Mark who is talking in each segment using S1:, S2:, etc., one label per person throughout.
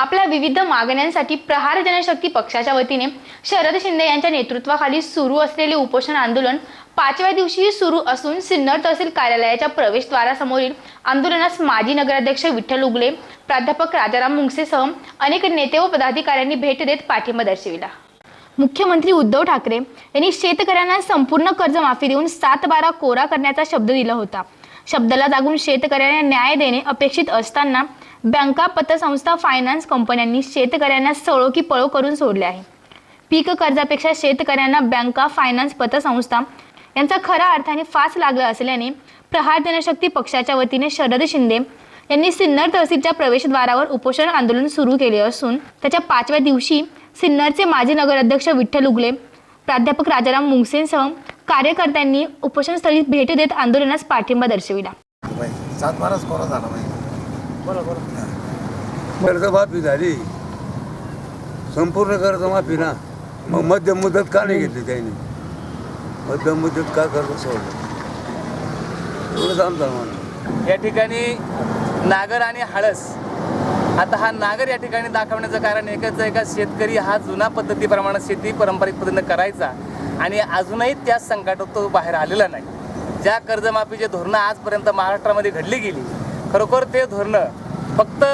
S1: आपल्या विविध मागण्यांसाठी प्रहार जनशक्ती पक्षाच्या वतीने शरद शिंदे यांच्या नेतृत्वाखाली सुरू असलेले उपोषण आंदोलन पाचव्या दिवशीही सुरू असून सिन्नर तहसील कार्यालयाच्या प्रवेशद्वारासमोरील आंदोलनास माजी नगराध्यक्ष विठ्ठल उगले प्राध्यापक राजाराम मुंगसेसह अनेक नेते व पदाधिकाऱ्यांनी भेट देत पाठिंबा दर्शविला. मुख्यमंत्री उद्धव ठाकरे यांनी शेतकऱ्यांना संपूर्ण कर्जमाफी देऊन सात बारा कोरा करण्याचा शब्द दिला होता. शब्दाला जागून शेतकऱ्यांना न्याय देणे अपेक्षित असताना बँका पतसंस्था फायनान्स कंपन्यांनी शेतकऱ्यांना सळो की पळो करून सोडले आहे. पीक कर्जापेक्षा शेतकऱ्यांना बँका फायनान्स पतसंस्था यांचा खऱ्या अर्थाने फास लागला असल्याने प्रहार जनशक्ती पक्षाच्या वतीने शरद शिंदे यांनी सिन्नर तहसीलच्या प्रवेशद्वारावर उपोषण आंदोलन सुरू केले असून त्याच्या पाचव्या दिवशी सिन्नरचे माजी नगराध्यक्ष विठ्ठल उगले प्राध्यापक राजाराम मुंगसेंसह कार्यकर्त्यांनी उपोषणस्थळी भेट देत आंदोलनास पाठिंबा दर्शविला.
S2: कर्जमाफी झाली. संपूर्ण कर्जमाफी ना. मग मध्यम मुदत का नाही घेतली त्यांनी? मध्यम मुदत का कर्ज सोडलं? एवढं सांगता मला.
S3: या ठिकाणी नागर आणि हळस. आता हा नागर या ठिकाणी दाखवण्याचं कारण एकच आहे का शेतकरी हा जुना पद्धतीप्रमाणे शेती पारंपरिक पद्धतीनं करायचा आणि अजूनही त्याच संकटात तो बाहेर आलेला नाही. ज्या कर्जमाफीचे धोरणं आजपर्यंत महाराष्ट्रामध्ये घडली गेली खरोखर ते धोरणं फक्त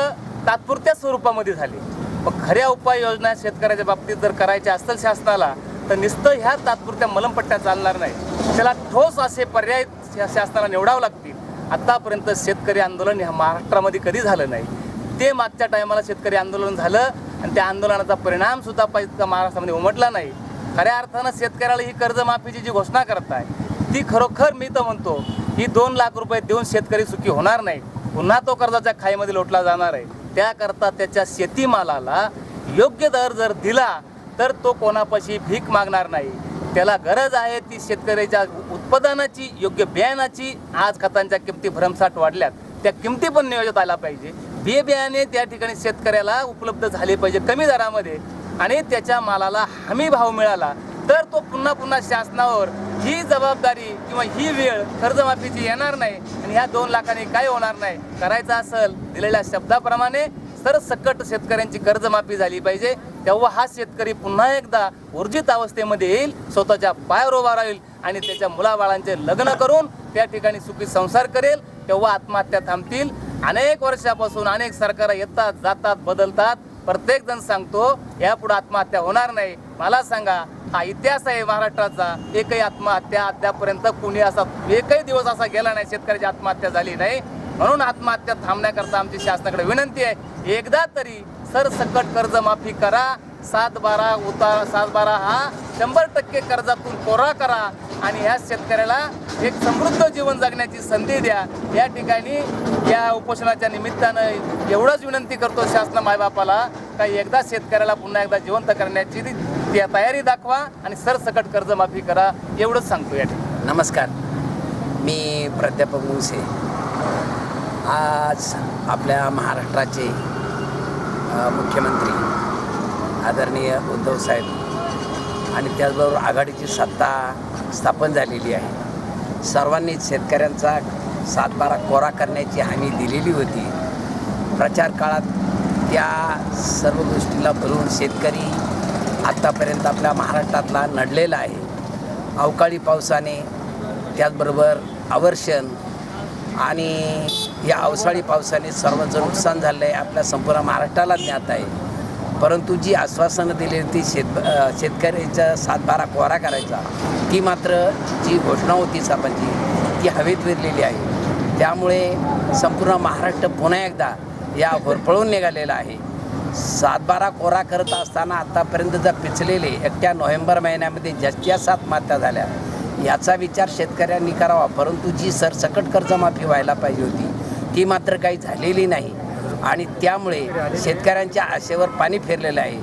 S3: तात्पुरत्या स्वरूपामध्ये झाली. मग खऱ्या उपाययोजना शेतकऱ्याच्या बाबतीत जर करायच्या असतील शासनाला तर नुसतं ह्या तात्पुरत्या मलमपट्ट्या चालणार नाही. त्याला ठोस असे पर्याय शासनाला निवडावं लागतील. आत्तापर्यंत शेतकरी आंदोलन ह्या महाराष्ट्रामध्ये कधी झालं नाही. ते मागच्या टायमाला शेतकरी आंदोलन झालं आणि त्या आंदोलनाचा परिणाम सुद्धा पाहिजे महाराष्ट्रामध्ये उमटला नाही. खऱ्या अर्थानं शेतकऱ्याला ही कर्जमाफीची जी घोषणा करताय ती खरोखर मी तर म्हणतो ही दोन लाख रुपये देऊन शेतकरी सुखी होणार नाही. पुन्हा तो कर्जाच्या खाईमध्ये लोटला जाणार आहे. त्याकरता त्याच्या शेतीमालाला योग्य दर जर दिला तर तो कोणापाशी भीक मागणार नाही. त्याला गरज आहे ती शेतकऱ्याच्या उत्पादनाची योग्य बियाणाची. आज खतांच्या किमती भरमसाठ वाढल्यात. त्या किमती पण नियोजित आला पाहिजे. बे बियाणे त्या ठिकाणी शेतकऱ्याला उपलब्ध झाले पाहिजे कमी दरामध्ये. आणि त्याच्या मालाला हमी भाव मिळाला तर तो पुन्हा पुन्हा शासनावर ही जबाबदारी किंवा ही वेळ कर्जमाफीची येणार नाही आणि ह्या दोन लाखांनी काय होणार नाही करायचं असेल दिलेल्या शब्दाप्रमाणे सरसकट शेतकऱ्यांची कर्जमाफी झाली पाहिजे. तेव्हा हा शेतकरी पुन्हा एकदा ऊर्जित अवस्थेमध्ये येईल स्वतःच्या पायावर उभा राहील आणि त्याच्या मुलाबाळांचे लग्न करून त्या ठिकाणी सुखी संसार करेल. तेव्हा आत्महत्या थांबतील. अनेक वर्षापासून अनेक सरकार येतात जातात बदलतात. प्रत्येक जण सांगतो यापुढे आत्महत्या होणार नाही. मला सांगा हा इतिहास आहे महाराष्ट्राचा. एकही आत्महत्या अद्यापर्यंत कुणी असा एकही दिवस असा गेला नाही शेतकऱ्याची आत्महत्या झाली नाही. म्हणून आत्महत्या थांबण्याकरता आमची शासनाकडे विनंती आहे एकदा तरी सरसकट कर्जमाफी करा. सात बारा उतार सात बारा हा शंभर टक्के कर्जातून कोरा करा आणि ह्या शेतकऱ्याला एक समृद्ध जीवन जगण्याची संधी द्या. या ठिकाणी या उपोषणाच्या निमित्तानं एवढंच विनंती करतो शासन मायबापाला का एकदा शेतकऱ्याला पुन्हा एकदा जिवंत करण्याची ती तयारी दाखवा आणि सरसकट कर्जमाफी करा एवढंच सांगतो या ठिकाणी.
S4: नमस्कार. मी प्राध्यापक मुंसे आज आपल्या महाराष्ट्राचे मुख्यमंत्री आदरणीय उद्धव साहेब आणि त्याचबरोबर आघाडीची सत्ता स्थापन झालेली आहे. सर्वांनीच शेतकऱ्यांचा सातबारा कोरा करण्याची हमी दिलेली होती. प्रचार काळात त्या सर्व गोष्टीला भरून शेतकरी आत्तापर्यंत आपल्या महाराष्ट्रातला नडलेला आहे. अवकाळी पावसाने त्याचबरोबर आवर्षण आणि या अवसाळी पावसाने सर्वांचं नुकसान झालं आहे. आपल्या संपूर्ण महाराष्ट्राला ज्ञात आहे. परंतु जी आश्वासनं दिली होती शेत शेतकऱ्यांचा शेतकऱ्याचा सातबारा कोरा करायचा ती मात्र जी घोषणा होती साहेबांची ती हवेत विरलेली आहे. त्यामुळे संपूर्ण महाराष्ट्र पुन्हा एकदा या होरपळून निघालेला आहे. सातबारा कोरा करत असताना आतापर्यंत जर पिचलेले एकट्या नोव्हेंबर महिन्यामध्ये जास्तीत सात मात्या झाल्या याचा विचार शेतकऱ्यांनी करावा. परंतु जी सरसकट कर्जमाफी व्हायला पाहिजे होती ती मात्र काही झालेली नाही. आणि त्यामुळे शेतकऱ्यांच्या आशेवर पाणी फिरलेलं आहे.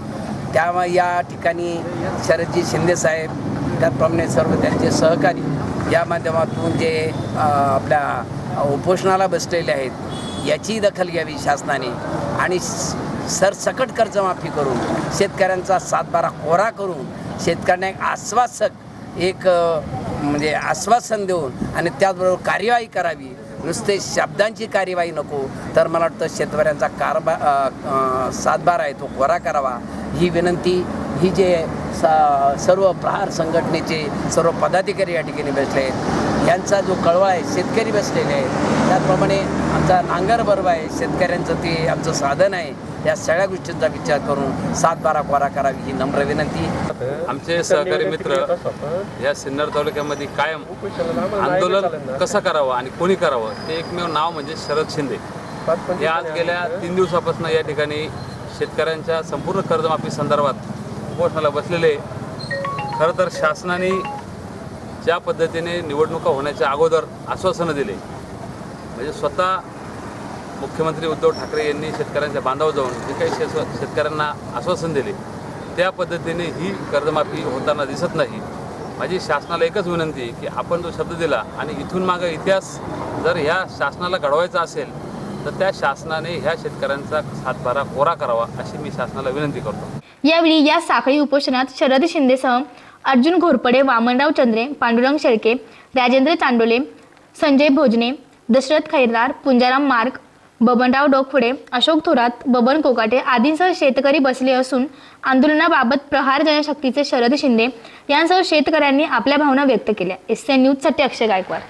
S4: त्यामुळे या ठिकाणी शरदजी शिंदेसाहेब त्याचप्रमाणे सर्व त्यांचे सहकारी या माध्यमातून जे आपल्या उपोषणाला बसलेले आहेत याची दखल घ्यावी शासनाने. आणि सरसकट कर्जमाफी करून शेतकऱ्यांचा सातबारा कोरा करून शेतकऱ्यांना एक आश्वासक एक म्हणजे आश्वासन देऊन आणि त्याचबरोबर कार्यवाही करावी. नुसते शब्दांची कार्यवाही नको तर मला वाटतं शेतकऱ्यांचा कारबा सातबारा आहे तो कोरा करावा. ही विनंती ही जे सा सर्व प्रहार संघटनेचे सर्व पदाधिकारी या ठिकाणी बसले आहेत. यांचा जो कळवा आहे शेतकरी बसलेले आहेत. त्याचप्रमाणे आमचा नांगर बरोबर आहे शेतकऱ्यांचं ते आमचं साधन आहे. या सगळ्या गोष्टींचा विचार करून सातबारा कोरा करावी ही नम्र विनंती.
S5: आमचे सहकारी मित्र या सिन्नर तालुक्यामध्ये कायम आंदोलन कसं करावं आणि कोणी करावं ते एकमेव नाव म्हणजे शरद शिंदे. हे आज गेल्या तीन दिवसापासून या ठिकाणी शेतकऱ्यांच्या संपूर्ण कर्जमाफी संदर्भात उपोषणाला बसलेले खरं तर शासनाने ज्या पद्धतीने निवडणुका होण्याच्या अगोदर आश्वासनं दिले म्हणजे स्वतः मुख्यमंत्री उद्धव ठाकरे यांनी शेतकऱ्यांच्या बांधावर जाऊन जे काही शेतकऱ्यांना आश्वासन दिले त्या पद्धतीने ही कर्जमाफी होताना दिसत नाही. माझी शासनाला एकच विनंती आहे की आपण जो शब्द दिला आणि इथून मागं इतिहास जर ह्या शासनाला घडवायचा असेल तर त्या शासनाने ह्या शेतकऱ्यांचा सातबारा कोरा करावा अशी मी शासनाला विनंती करतो.
S1: यावेळी या साखळी उपोषणात शरद शिंदेसह अर्जुन घोरपडे वामनराव चंद्रे पांडुरंग शेळके राजेंद्र चांडोले संजय भोजने दशरथ खैरदार पुंजाराम मार्ग बबनराव डोकफुडे अशोक थोरात बबन कोकाटे आदींसह शेतकरी बसले असून आंदोलनाबाबत प्रहार जनशक्तीचे शरद शिंदे यांसह शेतकऱ्यांनी आपल्या भावना व्यक्त केल्या. एस एन न्यूजसाठी अक्षय गायकवाड.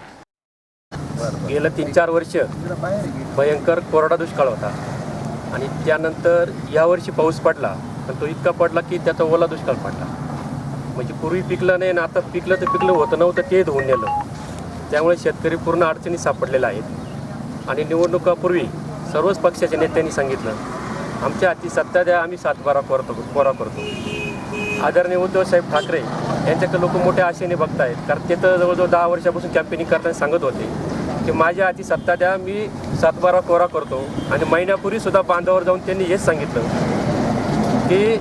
S6: गेलं तीन चार वर्ष भयंकर कोरडा दुष्काळ होता. आणि त्यानंतर यावर्षी पाऊस पडला पण तो इतका पडला की त्याचा ओला दुष्काळ पडला. म्हणजे पूर्वी पिकलं नाही ना आता पिकलं तर पिकलं होतं नव्हतं ते धुवून नेलं. त्यामुळे शेतकरी पूर्ण अडचणी सापडलेले आहेत आणि निवडणुकापूर्वी सर्वच पक्षाच्या नेत्यांनी सांगितलं. आमच्या हाती सत्ता द्या आम्ही सातबारा करतो कोरा करतो. आदरणीय उद्धवसाहेब ठाकरे यांच्याकडे लोक मोठ्या आशेने बघतायत. कारण ते तर जवळजवळ दहा वर्षापासून कॅम्पेनिंग करताना सांगत होते की माझ्या हाती सत्ता द्या मी सातबारा कोरा करतो. आणि महिन्यापूर्वीसुद्धा बांधावर जाऊन त्यांनी हेच सांगितलं की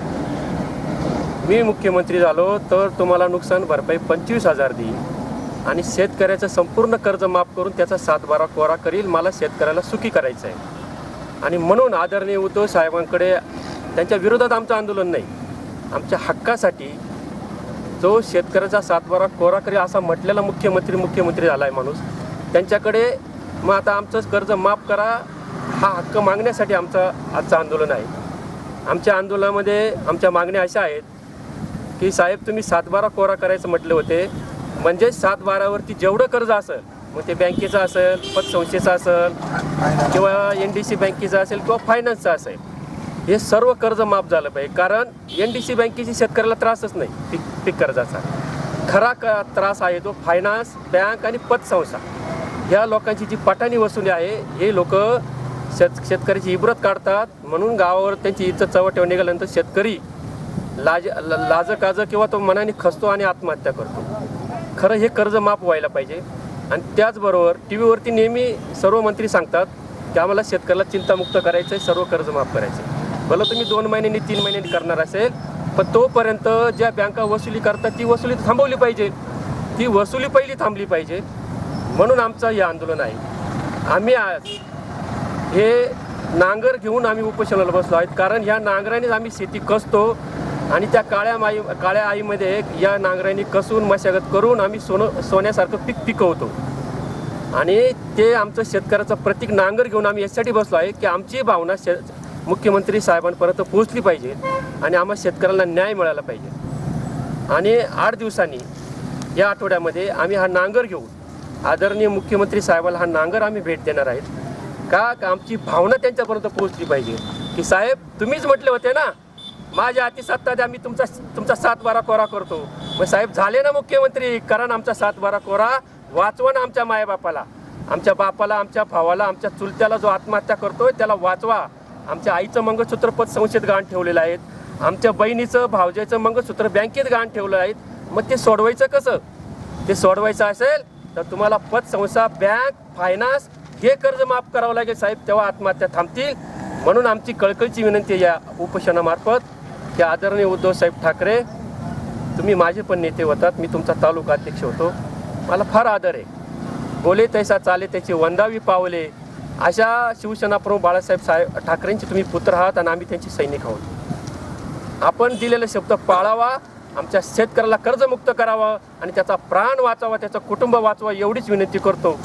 S6: मी मुख्यमंत्री झालो तर तुम्हाला नुकसान भरपाई पंचवीस हजार देईल आणि शेतकऱ्याचं संपूर्ण कर्ज माफ करून त्याचा सातबारा कोरा करील मला शेतकऱ्याला सुखी करायचं आहे आणि म्हणून आदरणीय उद्धव साहेबांकडे त्यांच्या विरोधात आमचं आंदोलन नाही. आमच्या हक्कासाठी जो शेतकऱ्याचा सातबारा कोरा असा म्हटलेला मुख्यमंत्री मुख्यमंत्री झाला आहे माणूस त्यांच्याकडे मग आता आमचं कर्ज माफ करा हा हक्क मागण्यासाठी आमचं आजचं आंदोलन आहे. आमच्या आंदोलनामध्ये आमच्या मागण्या अशा आहेत की साहेब तुम्ही सातबारा कोरा करायचं म्हटले होते. म्हणजे सातबारावरती जेवढं कर्ज असेल मग ते बँकेचं असेल पतसंस्थेचं असेल किंवा एन डी सी बँकेचं असेल किंवा फायनान्सचं असेल हे सर्व कर्ज माफ झालं पाहिजे. कारण एन डी सी बँकेची शेतकऱ्याला त्रासच नाही पीक पीक कर्जाचा. खरा क त्रास आहे तो फायनान्स बँक आणि पतसंस्था ह्या लोकांची जी पटाणी वसुली आहे हे लोक शेत शेतकऱ्याची इब्रत काढतात. म्हणून गावावर त्यांची इज्जत चवटेवर निघाल्यानंतर शेतकरी लाज ल- लाज काज किंवा तो मनाने खसतो आणि आत्महत्या करतो. खरं हे कर्ज माफ व्हायला पाहिजे. आणि त्याचबरोबर टी व्हीवरती नेहमी सर्व मंत्री सांगतात की आम्हाला शेतकऱ्याला चिंतामुक्त करायचं आहे सर्व कर्ज माफ करायचं आहे भलं तुम्ही दोन महिन्यांनी तीन महिन्यांनी करणार असेल पण तोपर्यंत ज्या बँका वसुली करतात ती वसुली थांबवली पाहिजे. ती वसुली पहिली थांबली पाहिजे. म्हणून आमचं हे आंदोलन आहे. आम्ही आज हे नांगर घेऊन आम्ही उपोषणाला बसलो आहेत. कारण ह्या नांगरानेच आम्ही शेती कसतो आणि त्या काळ्या माई काळ्या आईमध्ये या नांगरांनी कसून मशागत करून आम्ही सोनं सोन्यासारखं पीक पिकवतो. आणि ते आमचं शेतकऱ्याचं प्रतीक नांगर घेऊन आम्ही यासाठी बसलो आहे की आमची भावना शे मुख्यमंत्री साहेबांपर्यंत पोहोचली पाहिजे आणि आम्हा शेतकऱ्याला न्याय मिळाला पाहिजे. आणि आठ दिवसांनी या आठवड्यामध्ये आम्ही हा नांगर घेऊन आदरणीय मुख्यमंत्री साहेबाला हा नांगर आम्ही भेट देणार आहेत. का का आमची भावना त्यांच्यापर्यंत पोहोचली पाहिजे? की साहेब तुम्हीच म्हटले होते ना माझ्या अतिसत्ता द्या मी तुमचा तुमचा सात बारा कोरा करतो. मग साहेब झाले ना मुख्यमंत्री? करा ना आमचा सात बारा कोरा. वाचवा ना आमच्या मायबापाला. आमच्या बापाला आमच्या भावाला आमच्या चुलत्याला जो आत्महत्या करतोय त्याला वाचवा. आमच्या आईचं मंगळसूत्र संशयित संस्थेत गाण ठेवलेलं आहेत. आमच्या बहिणीचं भावजेचं मंगळसूत्र बँकेत गाण ठेवलं आहेत. मग ते सोडवायचं कसं? ते सोडवायचं असेल तर तुम्हाला पतसंस्था बँक फायनान्स हे कर्ज माफ करावं लागेल साहेब तेव्हा आत्महत्या थांबतील. म्हणून आमची कळकळीची विनंती या उपोषणामार्फत की आदरणीय उद्धवसाहेब ठाकरे तुम्ही माझे पण नेते होतात मी तुमचा तालुका अध्यक्ष होतो. मला फार आदर आहे. बोले तैसा चाले त्याची वंदावी पावले. अशा शिवसेनाप्रमुख बाळासाहेब साहेब ठाकरेंचे तुम्ही पुत्र आहात आणि आम्ही त्यांचे सैनिक आहोत. आपण दिलेला शब्द पाळावा आमच्या शेतकऱ्याला कर्जमुक्त करावं आणि त्याचा प्राण वाचावा त्याचं कुटुंब वाचवा एवढीच विनंती करतो.